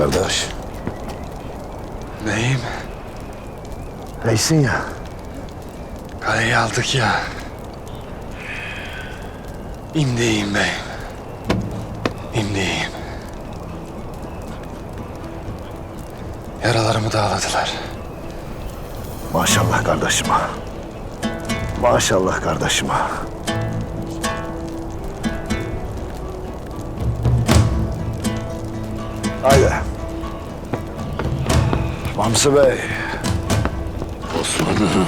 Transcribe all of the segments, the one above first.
Kardeş. Neyim? Neysin ya? Kaleyi aldık ya. İmdeyim beyim. İmdeyim. Yaralarımı dağladılar. Maşallah kardeşime. Maşallah kardeşime. Haydi. Mamsı Bey. Osman'ım.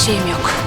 Şeyim yok.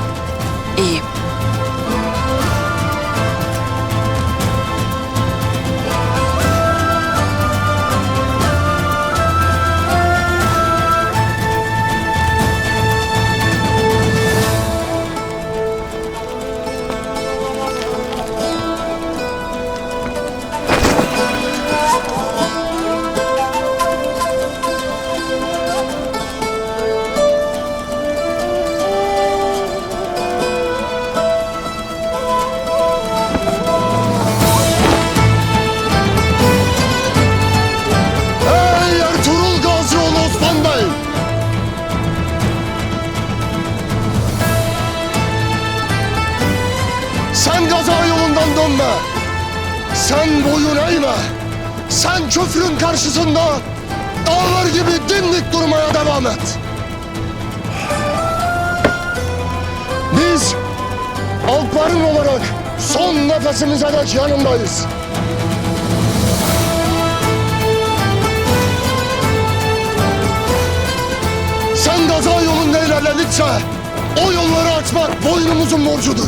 Sen gaza yolundan dönme. Sen boyun eğme. Sen küfrün karşısında dağlar gibi dimdik durmaya devam et. Biz Alpların olarak son nefesimize dek yanındayız. Sen gaza yolunda ilerledikçe o yolları açmak boynumuzun borcudur.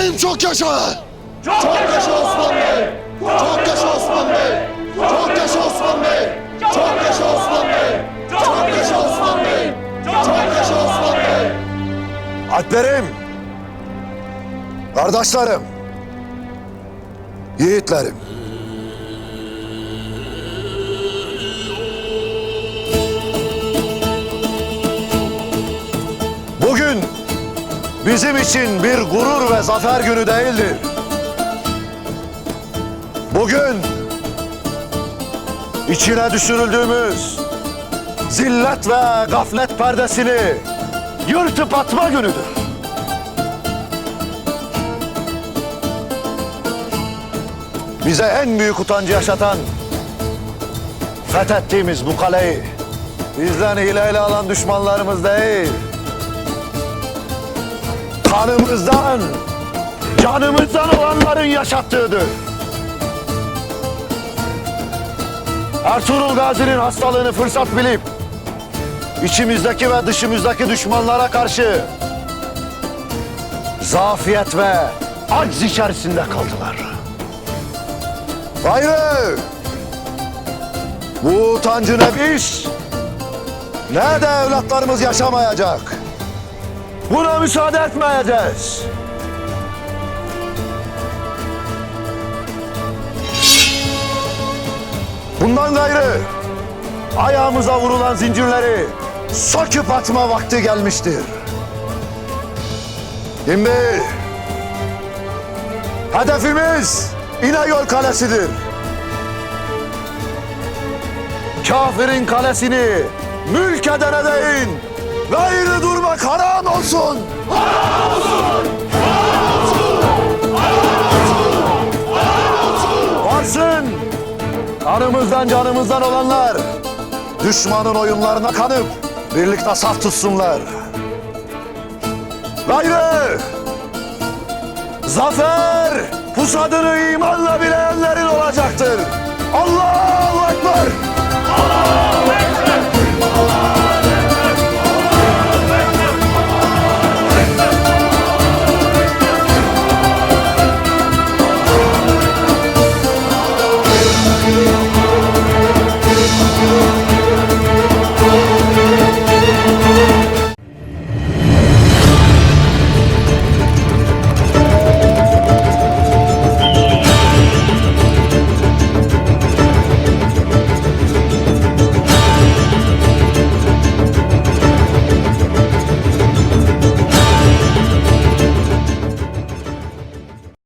Bey'im çok yaşa. Çok, yaşa Osman Bey. Çok yaşa Osman Bey. Çok yaşa Osman Bey. Çok yaşa Osman Bey. Çok yaşa Osman Bey. Çok yaşa Osman Bey. Alplerim. Kardeşlerim. Yiğitlerim. Bizim için bir gurur ve zafer günü değildir. Bugün içine düşürüldüğümüz zillet ve gaflet perdesini yırtıp atma günüdür. Bize en büyük utancı yaşatan fethettiğimiz bu kaleyi bizden hileyle alan düşmanlarımız değil. Kanımızdan, canımızdan olanların yaşattığıdır. Ertuğrul Gazi'nin hastalığını fırsat bilip içimizdeki ve dışımızdaki düşmanlara karşı zafiyet ve acz içerisinde kaldılar. Gayrı bu utancı ne biz ne de evlatlarımız yaşamayacak. Buna müsaade etmeyeceğiz. Bundan gayrı ayağımıza vurulan zincirleri söküp atma vakti gelmiştir. Şimdi hedefimiz İnegöl Kalesi'dir. Kafirin kalesini mülk edene değin. Gayrı durmak haram Kanımızdan canımızdan olanlar düşmanın oyunlarına kanıp birlikte saf tutsunlar. Gayrı! Zafer pusadını imanla bilenlerin olacaktır. Allahu Ekber! Allahu Ekber!